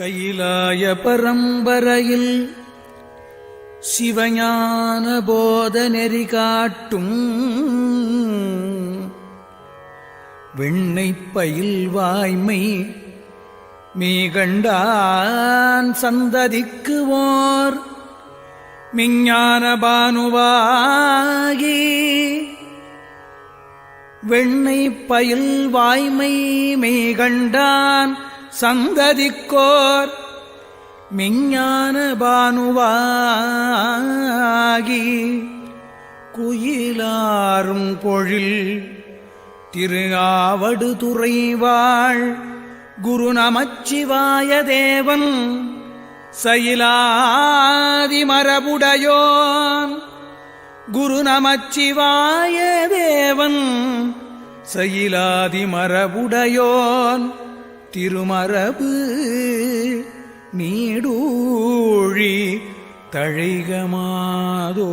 கைலாய பரம்பரையில் சிவஞான போத நெறி காட்டும். வெண்ணை பயில் வாய்மை மீகண்டான் சந்ததிக்கு ஓர் மிஞ்ஞான பானுவாகி வெண்ணை பயில் வாய்மை மீகண்டான் சந்ததிக்கோர் மிஞ்ஞான பானுவாகி குயிலாரும் பொழில் திரு ஆவடு துறைவாள் குரு நமச்சிவாய தேவன் சயிலாதி மரபுடையோன் குரு நமச்சிவாய தேவன் சயிலாதி மரபுடையோன் திருமரபு நீடூழி தழைகமாதோ